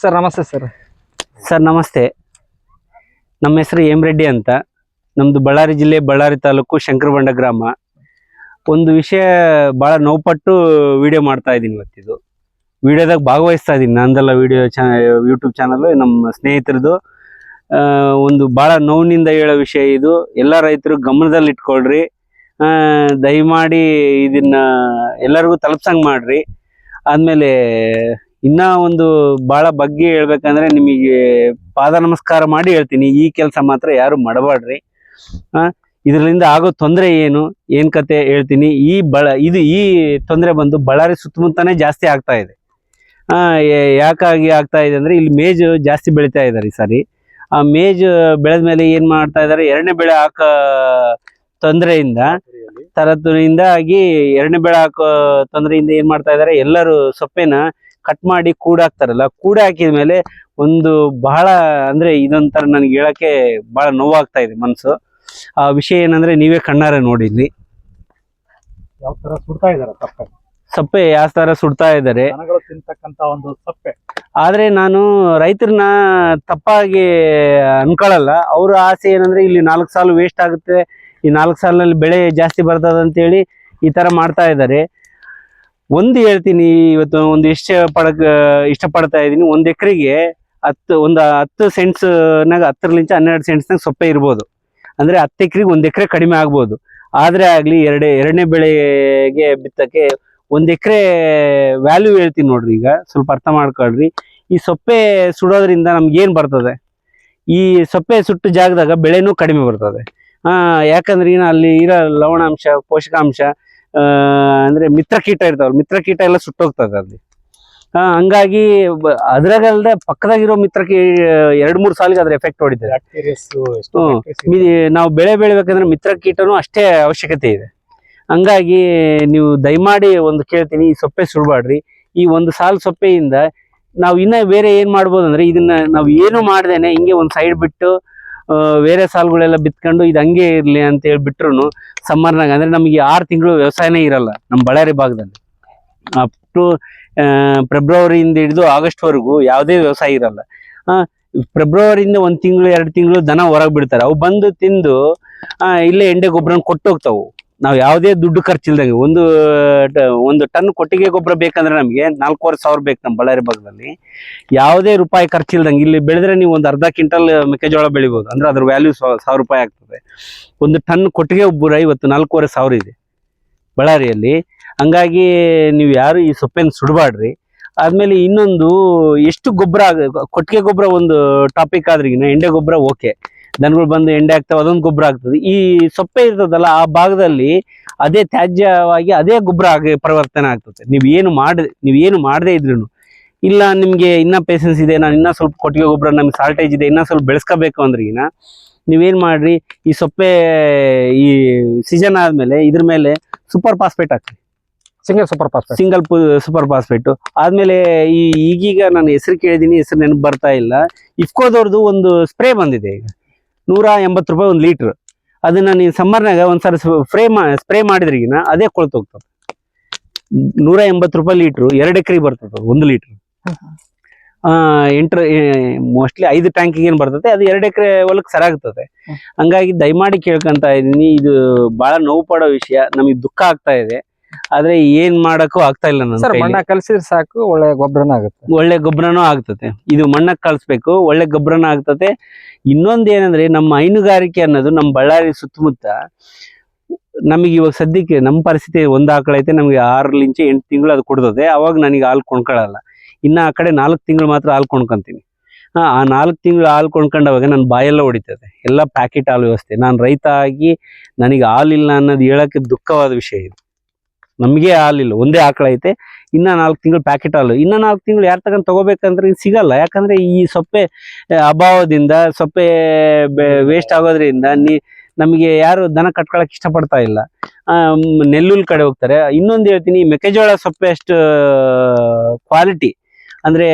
Sir, ನಮಸ್ತೆ sir. Sir, ನಮಸ್ತೆ. ನಮ್ಮ ಹೆಸರು ಎಂ ರೆಡ್ಡಿ ಅಂತ. ನಮ್ಮದು ಬಳ್ಳಾರಿ ಜಿಲ್ಲೆ, ಬಳ್ಳಾರಿ ತಾಲೂಕು ಶಂಕರಬಂಡ ಗ್ರಾಮ. ಒಂದು ವಿಷಯ ಭಾಳ ನೋವುಪಟ್ಟು ವಿಡಿಯೋ ಮಾಡ್ತಾ ಇದ್ದೀನಿ ಇವತ್ತಿದು. ವಿಡಿಯೋದಾಗ ಭಾಗವಹಿಸ್ತಾ ಇದ್ದೀನಿ. ನಂದೆಲ್ಲ ವಿಡಿಯೋ ಚಾ ಯೂಟ್ಯೂಬ್ ಚಾನಲ್ ನಮ್ಮ ಸ್ನೇಹಿತರದು. ಒಂದು ಭಾಳ ನೋವಿನಿಂದ ಹೇಳೋ ವಿಷಯ ಇದು. ಎಲ್ಲ ರೈತರು ಗಮನದಲ್ಲಿ ಇಟ್ಕೊಳ್ರಿ. ದಯಮಾಡಿ ಇದನ್ನ ಎಲ್ಲರಿಗೂ ತಲುಪ್ಸಂಗೆ ಮಾಡಿರಿ. ಆದ್ಮೇಲೆ ಇನ್ನ ಒಂದು ಬಹಳ ಬಗ್ಗೆ ಹೇಳ್ಬೇಕಂದ್ರೆ ನಿಮಗೆ ಪಾದ ನಮಸ್ಕಾರ ಮಾಡಿ ಹೇಳ್ತೀನಿ. ಈ ಕೆಲಸ ಮಾತ್ರ ಯಾರು ಮಾಡಬಾಡ್ರಿ. ಇದರಿಂದ ಆಗೋ ತೊಂದರೆ ಏನು, ಏನ್ ಕತೆ ಹೇಳ್ತೀನಿ. ಈ ಬಳ, ಇದು ಈ ತೊಂದರೆ ಬಂದು ಬಳ್ಳಾರಿ ಸುತ್ತಮುತ್ತನೇ ಜಾಸ್ತಿ ಆಗ್ತಾ ಇದೆ. ಆ ಯಾಕಾಗಿ ಆಗ್ತಾ ಇದೆ ಅಂದ್ರೆ ಇಲ್ಲಿ ಮೇಜು ಜಾಸ್ತಿ ಬೆಳಿತಾ ಇದ್ದಾರೆ ಈ ಸಾರಿ. ಆ, ಮೇಜ್ ಬೆಳೆದ ಮೇಲೆ ಏನ್ ಮಾಡ್ತಾ ಇದ್ದಾರೆ ಎರಡನೇ ಬೆಳೆ ಹಾಕ ತೊಂದರೆಯಿಂದ ತರತುರಿಯಿಂದಾಗಿ ಎರಡನೇ ಬೆಳೆ ಹಾಕೋ ತೊಂದರೆಯಿಂದ ಏನ್ ಮಾಡ್ತಾ ಇದ್ದಾರೆ ಎಲ್ಲರೂ ಸೊಪ್ಪೆನ ಕಟ್ ಮಾಡಿ ಕೂಡ ಹಾಕ್ತಾರಲ್ಲ ಕೂಡ ಹಾಕಿದ ಮೇಲೆ ಒಂದು ಬಹಳ ಅಂದ್ರೆ ಇದೊಂಥರ ನನಗೆ ಹೇಳಕ್ಕೆ ಬಹಳ ನೋವಾಗ್ತಾ ಇದೆ ಮನ್ಸು. ಆ ವಿಷಯ ಏನಂದ್ರೆ ನೀವೇ ಕಣ್ಣಾರೆ ನೋಡಿದ್ವಿ ಯಾವ ತರ ಸುಡ್ತಾ ಇದಾರೆ ಸಪ್ಪೆ? ಸಪ್ಪೆ ಯಾವ ತರ ಸುಡ್ತಾ ಇದ್ದಾರೆ. ತಿಂತಕ್ಕಂತ ಒಂದು ಸಪ್ಪೆ. ಆದ್ರೆ ನಾನು ರೈತರನ್ನ ತಪ್ಪಾಗಿ ಅನ್ಕೊಳ್ಳಲ್ಲ ಅವ್ರ ಆಸೆ ಏನಂದ್ರೆ ಇಲ್ಲಿ ನಾಲ್ಕು ಸಾಲು ವೇಸ್ಟ್ ಆಗುತ್ತೆ ಈ ನಾಲ್ಕು ಸಾಲಿನಲ್ಲಿ ಬೆಳೆ ಜಾಸ್ತಿ ಬರ್ತದಂತೇಳಿ ಈ ತರ ಮಾಡ್ತಾ ಇದ್ದಾರೆ. ಒಂದು ಹೇಳ್ತೀನಿ, ಇವತ್ತು ಒಂದು ಇಷ್ಟ ಪಡಕ್ ಇಷ್ಟಪಡ್ತಾ ಇದ್ದೀನಿ. ಒಂದು ಎಕರೆಗೆ ಹತ್ತು, ಒಂದು ಹತ್ತು ಸೆಂಟ್ಸ್ನಾಗ ಹತ್ತರಲಿಂಚ ಹನ್ನೆರಡು ಸೆಂಟ್ಸ್ನಾಗ ಸೊಪ್ಪೆ ಇರ್ಬೋದು. ಅಂದ್ರೆ ಹತ್ತು ಎಕರೆಗೆ ಒಂದು ಎಕರೆ ಕಡಿಮೆ ಆಗ್ಬೋದು. ಆದ್ರೆ ಆಗಲಿ ಎರಡೇ, ಎರಡನೇ ಬೆಳೆಗೆ ಬಿತ್ತಕ್ಕೆ ಒಂದು ಎಕರೆ ವ್ಯಾಲ್ಯೂ ಹೇಳ್ತೀನಿ ನೋಡ್ರಿ ಈಗ. ಸ್ವಲ್ಪ ಅರ್ಥ ಮಾಡ್ಕೊಳ್ರಿ. ಈ ಸೊಪ್ಪೆ ಸುಡೋದ್ರಿಂದ ನಮ್ಗೆ ಏನು ಬರ್ತದೆ? ಈ ಸೊಪ್ಪೆ ಸುಟ್ಟು ಜಾಗದಾಗ ಬೆಳೆನೂ ಕಡಿಮೆ ಬರ್ತದೆ. ಯಾಕಂದ್ರೆ ಏನು ಅಲ್ಲಿ ಇರೋ ಲವಣಾಂಶ, ಪೋಷಕಾಂಶ ಅಂದ್ರೆ ಮಿತ್ರಕೀಟ ಇರ್ತಾವಲ್ಲ ಮಿತ್ರಕೀಟ ಎಲ್ಲ ಸುಟ್ಟೋಗ್ತದೆ ಅಲ್ಲಿ. ಹಂಗಾಗಿ ಅದ್ರಾಗಲ್ದೆ ಪಕ್ಕದಾಗಿರೋ ಮಿತ್ರಕ್ಕೆ ಎರಡ್ ಮೂರ್ ಸಾಲಿಗೆ ಅದ್ರ ಎಫೆಕ್ಟ್ ಹೊಡಿತದೆ. ನಾವು ಬೆಳೆ ಬೆಳಿಬೇಕಂದ್ರೆ ಮಿತ್ರ ಕೀಟನೂ ಅಷ್ಟೇ ಅವಶ್ಯಕತೆ ಇದೆ. ಹಂಗಾಗಿ ನೀವು ದಯಮಾಡಿ ಒಂದು ಕೇಳ್ತೀನಿ ಈ ಸೊಪ್ಪೆ ಸುಡಬಾಡ್ರಿ ಈ ಒಂದು ಸಾಲು ಸೊಪ್ಪೆಯಿಂದ ನಾವು ಇನ್ನ ಬೇರೆ ಏನ್ ಮಾಡ್ಬೋದಂದ್ರೆ ಇದನ್ನ ನಾವು ಏನು ಮಾಡ್ದೇನೆ ಹಿಂಗೆ ಒಂದ್ ಸೈಡ್ ಬಿಟ್ಟು ಬೇರೆ ಸಾಲುಗಳೆಲ್ಲ ಬಿತ್ಕೊಂಡು ಇದು ಹಂಗೆ ಇರಲಿ ಅಂತ ಹೇಳಿ ಬಿಟ್ರು ಸಮ್ಮರ್ನಾಗ. ಅಂದ್ರೆ ನಮಗೆ ಆರು ತಿಂಗಳು ವ್ಯವಸಾಯನೇ ಇರಲ್ಲ ನಮ್ಮ ಬಳ್ಳಾರಿ ಭಾಗದಲ್ಲಿ. ಅಪ್ ಟು ಫೆಬ್ರವರಿಯಿಂದ ಹಿಡಿದು ಆಗಸ್ಟ್ ವರೆಗೂ ಯಾವುದೇ ವ್ಯವಸಾಯ ಇರಲ್ಲ. ಫೆಬ್ರವರಿಯಿಂದ ಒಂದು ತಿಂಗಳು, ಎರಡು ತಿಂಗಳು ದನ ಹೊರಗೆ ಬಿಡ್ತಾರೆ. ಅವು ಬಂದು ತಿಂದು ಇಲ್ಲೇ ಎಂಡೆ ಗೊಬ್ಬರನ ಕೊಟ್ಟು ಹೋಗ್ತಾವು ನಾವು ಯಾವುದೇ ದುಡ್ಡು ಖರ್ಚಿಲ್ದಂಗೆ ಒಂದು ಒಂದು ಟನ್ ಕೊಟ್ಟಿಗೆ ಗೊಬ್ಬರ ಬೇಕಂದ್ರೆ ನಮಗೆ ನಾಲ್ಕೂವರೆ ಸಾವಿರ ಬೇಕು ನಮ್ಮ ಬಳ್ಳಾರಿ ಭಾಗದಲ್ಲಿ. ಯಾವುದೇ ರೂಪಾಯಿ ಖರ್ಚಿಲ್ದಂಗೆ ಇಲ್ಲಿ ಬೆಳೆದ್ರೆ ನೀವು ಒಂದು ಅರ್ಧ ಕ್ವಿಂಟಲ್ ಮೆಕ್ಕೆಜೋಳ ಬೆಳಿಬೋದು. ಅಂದ್ರೆ ಅದ್ರ ವ್ಯಾಲ್ಯೂ ಸಾವಿರ ರೂಪಾಯಿ ಆಗ್ತದೆ. ಒಂದು ಟನ್ ಕೊಟ್ಟಿಗೆ ಗೊಬ್ಬರ ಇವತ್ತು ನಾಲ್ಕೂವರೆ ಸಾವಿರ ಇದೆ ಬಳ್ಳಾರಿಯಲ್ಲಿ. ಹಂಗಾಗಿ ನೀವು ಯಾರು ಈ ಸೊಪ್ಪೆನ ಸುಡಬಾಡ್ರಿ. ಆದ್ಮೇಲೆ ಇನ್ನೊಂದು, ಎಷ್ಟು ಗೊಬ್ಬರ ಕೊಟ್ಟಿಗೆ ಗೊಬ್ಬರ ಒಂದು ಟಾಪಿಕ್ ಆದ್ರಿಗಿನ ಎಂಡೆ ಗೊಬ್ಬರ ಓಕೆ. ದನಗಳು ಬಂದು ಎಂಡೆ ಆಗ್ತಾವೆ ಅದೊಂದು ಗೊಬ್ಬರ ಆಗ್ತದೆ. ಈ ಸೊಪ್ಪೆ ಇರ್ತದಲ್ಲ ಆ ಭಾಗದಲ್ಲಿ ಅದೇ ತ್ಯಾಜ್ಯವಾಗಿ ಅದೇ ಗೊಬ್ಬರ ಆಗಿ ಪರಿವರ್ತನೆ ಆಗ್ತದೆ. ನೀವು ಏನು ಮಾಡ ನೀವು ಏನು ಮಾಡದೇ ಇದ್ರು ಇಲ್ಲ ನಿಮ್ಗೆ ಇನ್ನ ಪೇಷನ್ಸ್ ಇದೆ ನಾನು ಇನ್ನ ಸ್ವಲ್ಪ ಕೊಟ್ಟಿಗೆ ಗೊಬ್ಬರ ನಮ್ಗೆ ಸಾಲ್ಟೇಜ್ ಇದೆ ಇನ್ನ ಸ್ವಲ್ಪ ಬೆಳೆಸ್ಕೋಬೇಕು ಅಂದ್ರಿಗಿನ ನೀವೇನ್ ಮಾಡ್ರಿ ಈ ಸೊಪ್ಪೆ ಈ ಸೀಸನ್ ಆದ್ಮೇಲೆ ಇದ್ರ ಮೇಲೆ ಸೂಪರ್ ಫಾಸ್ಫೇಟ್ ಹಾಕ್ರಿ. Single super phosphate single super phosphate ಆದ್ಮೇಲೆ ಈ ಈಗೀಗ ನಾನು ಹೆಸರು ಕೇಳಿದೀನಿ ಹೆಸರು ನೆನಪು ಬರ್ತಾ ಇಲ್ಲ. ಇಫ್ಕೋದವ್ರದ್ದು ಒಂದು ಸ್ಪ್ರೇ ಬಂದಿದೆ ಈಗ. ನೂರ ಎಂಬತ್ತು ರೂಪಾಯಿ ಒಂದು ಲೀಟ್ರ್. ಅದನ್ನ ನೀವು ಸಮ್ಮರ್ನಾಗ ಒಂದ್ಸರಿ ಸ್ಪ್ರೇ ಮಾ ಸ್ಪ್ರೇ ಮಾಡಿದ್ರಿಗಿನ ಅದೇ ಕೊಳ್ತೋಗ್ತದೆ ನೂರ ಎಂಬತ್ತು ರೂಪಾಯಿ ಲೀಟ್ರ್ ಎರಡು ಎಕರೆಗೆ ಬರ್ತದೆ ಒಂದು ಲೀಟ್ರ್. ಎಂಟ್ರ ಮೋಸ್ಟ್ಲಿ ಐದು ಟ್ಯಾಂಕಿಗೆ ಏನು ಬರ್ತದೆ, ಅದು ಎರಡು ಎಕರೆ ಹೊಲಕ್ಕೆ ಸರಾಗ್ತದೆ. ಹಂಗಾಗಿ ದಯಮಾಡಿ ಕೇಳ್ಕೊಂತ ಇದೀನಿ, ಇದು ಬಹಳ ನೋವು ಪಡೋ ವಿಷಯ, ನಮಗೆ ದುಃಖ ಆಗ್ತಾ ಇದೆ. ಆದ್ರೆ ಏನ್ ಮಾಡಕ್ಕೂ ಆಗ್ತಾ ಇಲ್ಲ ನನ್ನ ಸರ್ ಕೈಲಿ. ಮಣ್ಣ ಕಲ್ಸಿದ್ರೆ ಸಾಕು ಒಳ್ಳೆ ಗೊಬ್ಬರನ ಆಗುತ್ತೆ. ಒಳ್ಳೆ ಗೊಬ್ಬರನೂ ಆಗ್ತತೆ ಇದು ಮಣ್ಣ ಕಳಿಸ್ಬೇಕು ಒಳ್ಳೆ ಗೊಬ್ಬರನ ಆಗ್ತತೆ ಇನ್ನೊಂದು ಏನಂದ್ರೆ ನಮ್ಮ ಹೈನುಗಾರಿಕೆ ಅನ್ನೋದು ನಮ್ಮ ಬಳ್ಳಾರಿ ಸುತ್ತಮುತ್ತ ನಮಗೆ ಇವಾಗ ಸದ್ಯಕ್ಕೆ ನಮ್ಮ ಪರಿಸ್ಥಿತಿ ಒಂದ್ ಆಕಳ ಐತೆ ನಮಗೆ ಆರಲಿಂಚೆ ಎಂಟು ತಿಂಗಳು ಅದು ಕೊಡ್ತದೆ ಅವಾಗ ನನಗೆ ಹಾಲು ಕೊಂಡ್ಕೊಳ್ಳಲ್ಲ ಇನ್ನ ಆ ಕಡೆ ನಾಲ್ಕು ತಿಂಗಳು ಮಾತ್ರ ಹಾಲು ಕೊಂಡ್ಕೊಂತೀನಿ. ಹಾ ಆ ನಾಲ್ಕು ತಿಂಗಳು ಹಾಲು ಕೊಂಡ್ಕೊಂಡವಾಗ ನನ್ನ ಬಾಯೆಲ್ಲ ಹೊಡಿತದೆ. ಎಲ್ಲ ಪ್ಯಾಕೆಟ್ ಹಾಲು ವ್ಯವಸ್ಥೆ. ನಾನು ರೈತ ಆಗಿ ನನಗೆ ಹಾಲಿಲ್ಲ ಅನ್ನೋದು ಹೇಳಕ್ಕೆ ದುಃಖವಾದ ವಿಷಯ ಇದು. ನಮಗೆ ಹಾಲಿಲ್ಲ ಒಂದೇ ಆಕಳ ಐತೆ. ಇನ್ನ ನಾಲ್ಕು ತಿಂಗಳು ಪ್ಯಾಕೆಟ್ ಹಾಲು. ಇನ್ನ ನಾಲ್ಕು ತಿಂಗಳು ಯಾರು ತಗೊಂಡ್ ತಗೋಬೇಕಂದ್ರೆ ಸಿಗಲ್ಲ. ಯಾಕಂದ್ರೆ ಈ ಸೊಪ್ಪೆ ಅಭಾವದಿಂದ, ಸೊಪ್ಪೆ ವೇಸ್ಟ್ ಆಗೋದ್ರಿಂದ ನೀ, ನಮಗೆ ಯಾರು ದನ ಕಟ್ಕೊಳಕ್ ಇಷ್ಟಪಡ್ತಾ ಇಲ್ಲ. ನೆಲ್ಲೂಲ್ ಕಡೆ ಹೋಗ್ತಾರೆ. ಇನ್ನೊಂದು ಹೇಳ್ತೀನಿ, ಮೆಕ್ಕೆಜೋಳ ಸೊಪ್ಪೆ ಅಷ್ಟು ಕ್ವಾಲಿಟಿ ಅಂದ್ರೆ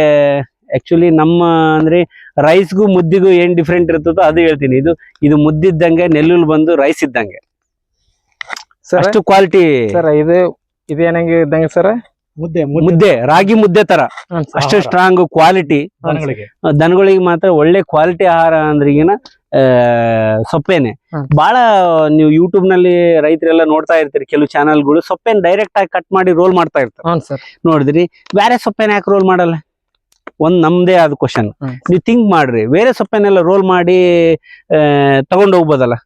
ಆ್ಯಕ್ಚುಲಿ ನಮ್ಮ, ಅಂದ್ರೆ ರೈಸ್ಗೂ ಮುದ್ದಿಗೂ ಏನ್ ಡಿಫ್ರೆಂಟ್ ಇರ್ತದೋ ಅದು ಹೇಳ್ತೀನಿ. ಇದು ಇದು ಮುದ್ದಿದ್ದಂಗೆ ನೆಲ್ಲುಲ್ ಬಂದು ರೈಸ್ ಇದ್ದಂಗೆ. ಅಷ್ಟು ಕ್ವಾಲಿಟಿ ಸರ್ ಇದು ಇದೇನಂಗೆ ಇದ್ದಂಗೆ ಸರ್? ಮುದ್ದೆ ಮುದ್ದೆ. ರಾಗಿ ಮುದ್ದೆ ತರ. ಅಷ್ಟು ಸ್ಟ್ರಾಂಗ್ ಕ್ವಾಲಿಟಿ ದನಗಳಿಗೆ. ಮಾತ್ರ ಒಳ್ಳೆ ಕ್ವಾಲಿಟಿ ಆಹಾರ ಅಂದ್ರೆ ಈಗಿನ ಆ, ಸೊಪ್ಪೇನೆ. ಬಹಳ ನೀವು ಯೂಟ್ಯೂಬ್ನಲ್ಲಿ ರೈತರೆಲ್ಲ ನೋಡ್ತಾ ಇರ್ತೀರಿ ಕೆಲವು ಚಾನಲ್ಗಳು ಸೊಪ್ಪೇನ್ ಡೈರೆಕ್ಟ್ ಆಗಿ ಕಟ್ ಮಾಡಿ ರೋಲ್ ಮಾಡ್ತಾ ಇರ್ತಾರೆ. ನೋಡಿದ್ರಿ ಬೇರೆ ಸೊಪ್ಪೇನ ಯಾಕೆ ರೋಲ್ ಮಾಡಲ್ಲ? ಒಂದ್ ನಮ್ದೇ ಆದ ಕ್ವಶನ್. ನೀವು ಥಿಂಕ್ ಮಾಡ್ರಿ ಬೇರೆ ಸೊಪ್ಪೇನೆಲ್ಲ ರೋಲ್ ಮಾಡಿ ಆ, ತಗೊಂಡ್ ಹೋಗ್ಬೋದಲ್ಲ?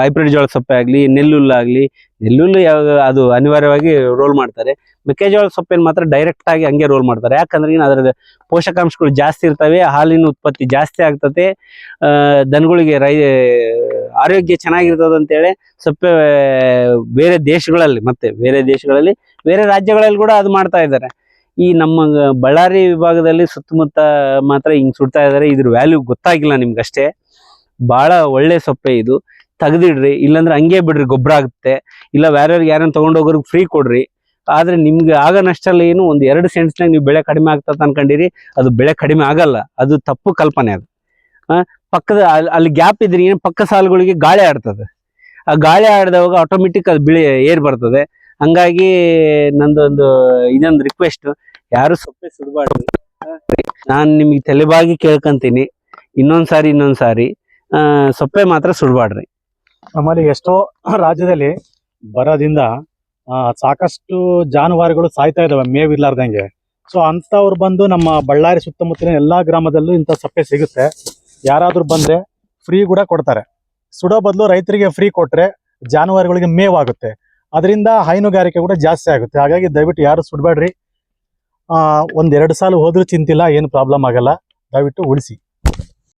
ಹೈಬ್ರಿಡ್ ಜೋಳ ಸೊಪ್ಪೆ ಆಗಲಿ ನೆಲ್ಲುಲ್ಲಾಗಲಿ ನೆಲ್ಲುಲ್ಲು ಯಾವ ಅದು ಅನಿವಾರ್ಯವಾಗಿ ರೋಲ್ ಮಾಡ್ತಾರೆ. ಮೆಕ್ಕೆಜೋಳ ಸೊಪ್ಪೇನ್ ಮಾತ್ರ ಡೈರೆಕ್ಟ್ ಆಗಿ ಹಂಗೆ ರೋಲ್ ಮಾಡ್ತಾರೆ. ಯಾಕಂದ್ರೆ ಏನು ಅದರ ಪೋಷಕಾಂಶಗಳು ಜಾಸ್ತಿ ಇರ್ತವೆ ಹಾಲಿನ ಉತ್ಪತ್ತಿ ಜಾಸ್ತಿ ಆಗ್ತತೆ. ಆ, ದನಗಳಿಗೆ ರೈ ಆರೋಗ್ಯ ಚೆನ್ನಾಗಿರ್ತದೆ ಅಂತೇಳಿ ಸೊಪ್ಪೆ ಬೇರೆ ದೇಶಗಳಲ್ಲಿ ಮತ್ತೆ ಬೇರೆ ದೇಶಗಳಲ್ಲಿ ಬೇರೆ ರಾಜ್ಯಗಳಲ್ಲಿ ಕೂಡ ಅದು ಮಾಡ್ತಾ ಇದ್ದಾರೆ. ಈ ನಮ್ಮ ಬಳ್ಳಾರಿ ವಿಭಾಗದಲ್ಲಿ ಸುತ್ತಮುತ್ತ ಮಾತ್ರ ಹಿಂಗ್ ಸುಡ್ತಾ ಇದ್ದಾರೆ. ಇದ್ರ ವ್ಯಾಲ್ಯೂ ಗೊತ್ತಾಗಿಲ್ಲ ನಿಮ್ಗಷ್ಟೇ. ಬಹಳ ಒಳ್ಳೆ ಸೊಪ್ಪೆ ಇದು. ತೆಗೆದಿಡ್ರಿ, ಇಲ್ಲಾಂದ್ರೆ ಹಂಗೆ ಬಿಡ್ರಿ, ಗೊಬ್ಬರ ಆಗುತ್ತೆ. ಇಲ್ಲ ಬೇರೆಯವ್ರಿಗೆ ಯಾರನ್ನ ತಗೊಂಡೋಗೋರ್ಗೆ ಫ್ರೀ ಕೊಡ್ರಿ. ಆದ್ರೆ ನಿಮ್ಗೆ ಆಗ ನಷ್ಟಲ್ಲಿ ಏನು ಒಂದು ಎರಡು ಸೆಂಟ್ಸ್ನಾಗ ನೀವು ಬೆಳೆ ಕಡಿಮೆ ಆಗ್ತದೆ ಅನ್ಕೊಂಡಿರಿ, ಅದು ಬೆಳೆ ಕಡಿಮೆ ಆಗಲ್ಲ. ಅದು ತಪ್ಪು ಕಲ್ಪನೆ ಅದು. ಪಕ್ಕದ ಅಲ್- ಅಲ್ಲಿ ಗ್ಯಾಪ್ ಇದ್ರೆ ಏನು ಪಕ್ಕ ಸಾಲುಗಳಿಗೆ ಗಾಳಿ ಆಡ್ತದೆ. ಆ ಗಾಳಿ ಆಡಿದವಾಗ ಆಟೋಮೆಟಿಕ್ ಅದು ಬಿಳಿ ಏರ್ ಬರ್ತದೆ. ಹಂಗಾಗಿ ನಂದೊಂದು ಇದೊಂದು ರಿಕ್ವೆಸ್ಟ್ ಯಾರು ಸೊಪ್ಪೆ ಸುಡಬಾರ್ದು. ನಾನು ನಿಮಗೆ ತಲೆಬಾಗಿ ಕೇಳ್ಕೊಂತೀನಿ. ಇನ್ನೊಂದು ಸಾರಿ ಸೊಪ್ಪೆ ಮಾತ್ರ ಸುಡಬಾಡ್ರಿ. ನಮ್ಮಲ್ಲಿ ಎಷ್ಟೋ ರಾಜ್ಯದಲ್ಲಿ ಬರೋದಿಂದ ಸಾಕಷ್ಟು ಜಾನುವಾರುಗಳು ಸಾಯ್ತಾ ಇದಾವೆ ಮೇವಿರ್ಲಾರ್ದಂಗೆ ಸೊ ಅಂತವ್ರು ಬಂದು ನಮ್ಮ ಬಳ್ಳಾರಿ ಸುತ್ತಮುತ್ತಲಿನ ಎಲ್ಲಾ ಗ್ರಾಮದಲ್ಲೂ ಇಂಥ ಸಪ್ಪೆ ಸಿಗುತ್ತೆ. ಯಾರಾದ್ರೂ ಬಂದ್ರೆ ಫ್ರೀ ಕೂಡ ಕೊಡ್ತಾರೆ. ಸುಡೋ ಬದಲು ರೈತರಿಗೆ ಫ್ರೀ ಕೊಟ್ರೆ ಜಾನುವಾರುಗಳಿಗೆ ಮೇವಾಗುತ್ತೆ ಅದರಿಂದ ಹೈನುಗಾರಿಕೆ ಕೂಡ ಜಾಸ್ತಿ ಆಗುತ್ತೆ. ಹಾಗಾಗಿ ದಯವಿಟ್ಟು ಯಾರು ಸುಡಬೇಡ್ರಿ ಆ ಒಂದ್ ಎರಡು ಸಾಲ ಹೋದ್ರೂ ಚಿಂತಿಲ್ಲ, ಏನು ಪ್ರಾಬ್ಲಮ್ ಆಗಲ್ಲ. ದಯವಿಟ್ಟು ಉಳಿಸಿ.